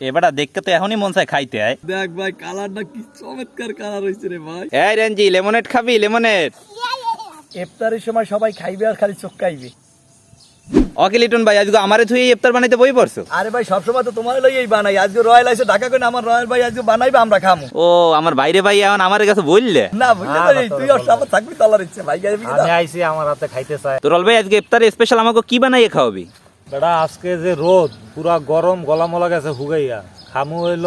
এবারে দেখতে তো এখনই মন চায় খাইতে আয়। দেখ ভাই কালারটা কি চমৎকার কালার হয়েছে রে ভাই। এই রেঞ্জি লেমনেড খাবি লেমনেড ইফতারের সময় সবাই খাইবে আর খালি চোখাইবে অকে লিটন ভাই আজকে আমারে থুই ইফতার বানাইতে বই পড়ছো? আরে ভাই সবসময় তো তোমার লইয়েই বানাই। আজকে রয়্যাল আইসে ঢাকা করে আমার রয়্যাল ভাই আজকে বানাইবে আমরা খামো। ও আমার বাইরে ভাই এখন আমার কাছে বললে? না বুঝতে পারি তুই ওর সাথে থাকবি তলার ইচ্ছে ভাই আমি আইছি আমার হাতে খাইতে চাই তো রল ভাই আজকে ইফতারে স্পেশাল আমাকে কি বানাইয়ে খাওয়াবি? বেটা আজকে যে রোদ পুরা গরম গলা মলা গেছে হুগাইয়া। খামু হইল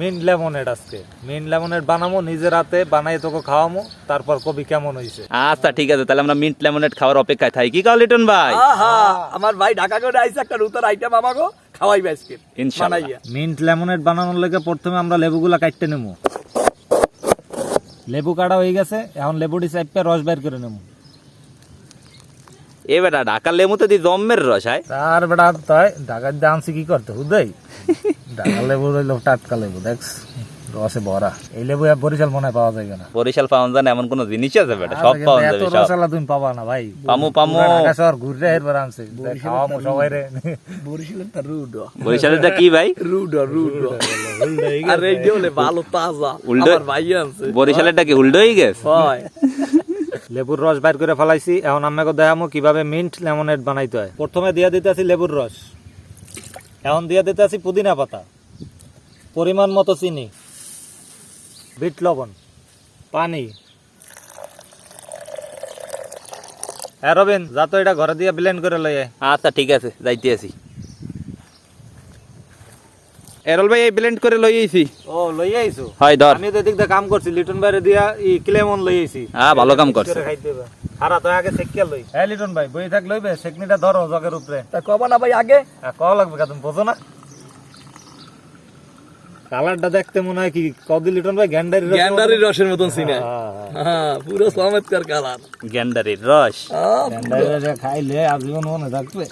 মিন্ট লেমনেড আজকে। মিন্ট লেমনেড বানামো নিজের হাতে বানাই তোকে খাওয়ামো তারপর কবি কেমন হইছে। আচ্ছা ঠিক আছে তাহলে আমরা মিন্ট লেমনেড খাওয়ার অপেক্ষায় থাকি কি খাও লিটন ভাই? আহা আমার ভাই ঢাকা করে আইসে একটা নতুন আইটেম আমাকে খাওয়াইবে আজকে। ইনশাআল্লাহ। মিন্ট লেমনেড বানানোর লেগে প্রথমে আমরা লেবুগুলা কাটতে নেব লেবু কাটা হয়ে গেছে এখন লেবুটি চাইপে রস বের করে নেব এ বেটা ঢাকার লেমুতে দি জম্মের রস হয় তার বেটা তাই ঢাকার দামছি কি করতে হুদাই? ঢাকা লেবু রইল টাটকা লেবু দেখ রসে ভরা। এই লেবু আর বরিশাল মনে পাওয়া যায় না বরিশাল পাওয়া যায় না এমন কোন জিনিস আছে বেটা? সব পাওয়া যাবে সব। রসালা তুমি পাবা না ভাই। পামু পামু। শহর ঘুরে আনছে। খাওয়ামো সবাই রে। বরিশালের তা রুডো। বরিশালেরটা কি ভাই? রুডো রুডো। আর এই হলে ভালো তাজা। উল্টো- আমার ভাই আনছে। বরিশালেরটা কি হয়ে গেছে? হয়। লেবুর রস বাইর করে ফেলাইছি। এখন আমাকে দেখামো কীভাবে মিন্ট লেমনেড বানাইতে হয়। প্রথমে দিয়ে দিতেছি লেবুর রস। এখন দিয়ে দিতেছি পুদিনা পাতা। পরিমাণ মতো চিনি। বিট লবণ। পানি। হ্যাঁ রবিন, যা তো এটা ঘরে দিয়ে ব্লেন্ড করে লই আয়। আচ্ছা ঠিক আছে যাইতে আছি এরল ভাই এই ব্লেন্ড করে লই আইছি। ও লই আইছো? হয় ধর। আমি তো এদিক দিয়ে কাম করছি লিটন বাইরে দিয়া ই ক্লেমন লই আইছি। হ্যাঁ ভালো কাম করছে। করে হারা তো আগে সেকিয়া লই। হ্যাঁ লিটন ভাই বই থাক লইবে সেকনিটা ধরো জগের উপরে। তা কবা না ভাই আগে। আর কল লাগবে কা তুমি বোঝো না। কালারটা দেখতে মনে হয় কি কদি লিটন ভাই গ্যান্ডারি গ্যান্ডারির রসের মতন সিনে। হ্যাঁ পুরো চমৎকার কালার। গ্যান্ডারির রস। গ্যান্ডারি খাইলে আজীবন মনে থাকবে।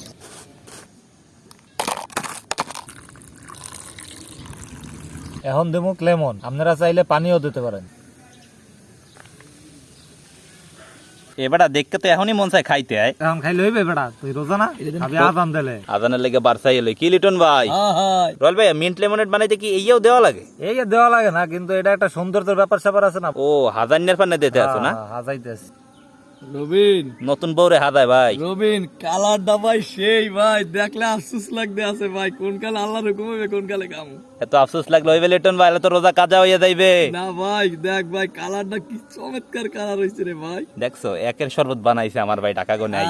এখন দেবো লেমন। আপনারা চাইলে পানিও দিতে পারেন। এবারে দেখতে তো এখনই মন চায় খাইতে আয়। এখন খাইলে হইবে বেটা তুই রোজা না? খাবি দিলে। আদানের লেগে বারসাই এলো। কি লিটন ভাই? রল ভাই মিন্ট লেমনেড বানাইতে কি এইও দেওয়া লাগে? এই দেওয়া লাগে না কিন্তু এটা একটা সৌন্দর্যের ব্যাপার স্যাপার আছে না। ও হাজার দিতে আছো না? হ্যাঁ, হাজাইতেছে। রবিন। নতুন বউরে ভাই। রবিন কালারটা ভাই সেই ভাই। দেখলে আফসোস লাগতে আছে ভাই। কোন কালে আল্লাহর হুকুম হবে কোন কালে কাম এত আফসোস লাগল হইবে লিটন ভাই তো রোজা কাজা হইয়া যাইবে। না ভাই দেখ ভাই কালারটা কি চমৎকার কালার হয়েছে রে ভাই। দেখছ একের শরবত বানাইছে আমার ভাই টাকা গো নাই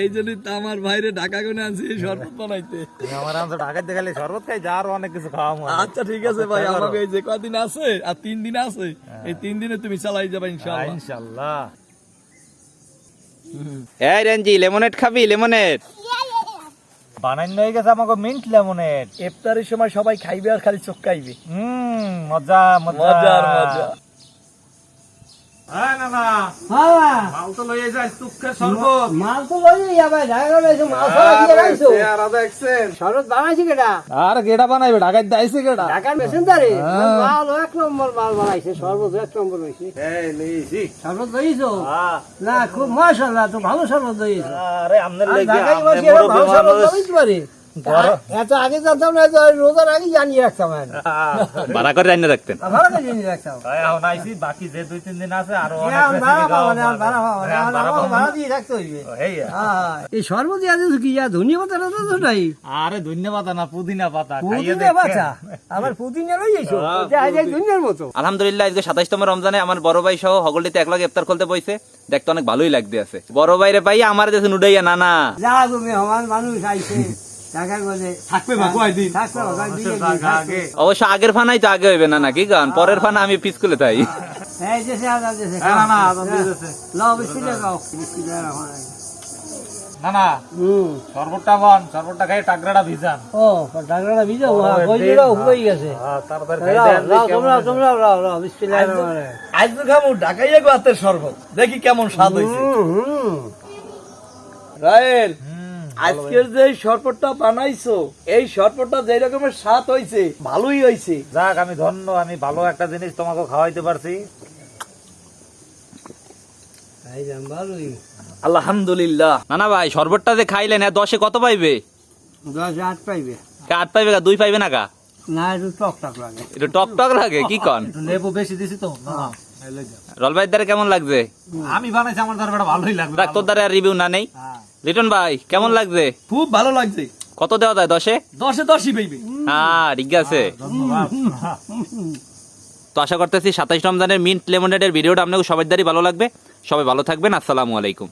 এই জন্যই তো আমার ভাইরে ঢাকা কোনে আনছি এই শরবত বানাইতে। তুমি আমার ঢাকাতে খালি শরবত খাই যা আরও অনেক কিছু খাওয়া আচ্ছা ঠিক আছে ভাই আমাকে এই যে কদিন আছে আর তিন দিন আছে এই তিন দিনে তুমি চালাই যাবে ইনশাআল্লাহ। ইনশাল্লাহ এই রেঞ্জি লেমনেড খাবি লেমনেড বানাইন হয়ে গেছে আমাকে মিন্ট লেমনেড ইফতারের সময় সবাই খাইবে আর খালি চোখ খাইবে হুম মজা মজা। মজা মাল তো লই যাইছ তুখের শরবত। মাল তো লই যাবে ঢাকা রয়েছে মাল সবাই দিয়ে রাখছো আর দেখছেন। বানাইছি আর বানাইবে? ঢাকায় দাইছে গেডা ঢাকার মেশিনদারে। মাল এক নম্বর মাল বানাইছে সর্বত এক নম্বর হয়েছে এই লইছি শরবত লইছো? হ্যাঁ। না খুব মাশাআল্লাহ তো ভালো শরবত লইছো। আরে আমনের লাগি ভালো শরবত লইতে পারে? এত আগে জানতাম না রোজার আগে জানিয়ে রাখতাম ভাড়া করে রান্না রাখতেন। ভালো করে জানিয়ে রাখতাম। এখন আইছি বাকি যে দুই তিন দিন আছে আরও ভাড়া দিয়ে রাখতে হইবে। এই কি ইয়া তো ধন্যবাদ না পুদিনা পাতা পুদিনা। আমার পুদিনা দুনিয়ার মতো। আলহামদুলিল্লাহ আজকে সাতাইশতম রমজানে আমার বড় ভাই সহ হগলটিতে একলাগে ইফতার খুলতে বইছে। দেখতে অনেক ভালোই লাগতে আছে। বড় ভাইরে পাই আমার দেশে নুডাইয়া না না। যা তুমি আমার মানুষ আইছে। অবশ্য আগের ফানাই তো আগে হইবে না নাকি? গান পরের ফানা আমি পিস করে তাই না, না, বন খাই ভিজান। ও, হয়ে গেছে। হ্যাঁ, খাই দেন, বিসমিল্লাহির রহমানির আজ তো ঢাকাইয়া শরবত। দেখি কেমন স্বাদ হয়েছে আজকের যে শরবতটা বানাইছো এই শরবতটা যে রকমের স্বাদ হয়েছে ভালোই হয়েছে যাক আমি ধন্য আমি ভালো একটা জিনিস তোমাকে খাওয়াইতে পারছি। আলহামদুলিল্লাহ। না না ভাই শরবতটা যে খাইলেন দশে কত পাইবে? দশ আট পাইবে। আট পাইবে দুই পাইবে না কা? না একটু টক টক লাগে। একটু টক টক লাগে কি কন? লেবু বেশি দিছি তো। না কেমন লাগছে? আমি বানাইছি আমার দ্বারা ভালোই লাগবে তোর দ্বারা রিভিউ না নেই। হ্যাঁ। লিটন ভাই কেমন লাগছে? খুব ভালো লাগছে। কত দেওয়া যায়? দশে? দশে দশই বেবি হ্যাঁ ঠিক আছে। তো আশা করতেছি সাতাইশ রমজানের মিন্ট লেমনেডের ভিডিওটা আপনাকে সবার দ্বারই ভালো লাগবে। সবাই ভালো থাকবেন। আসসালামু আলাইকুম।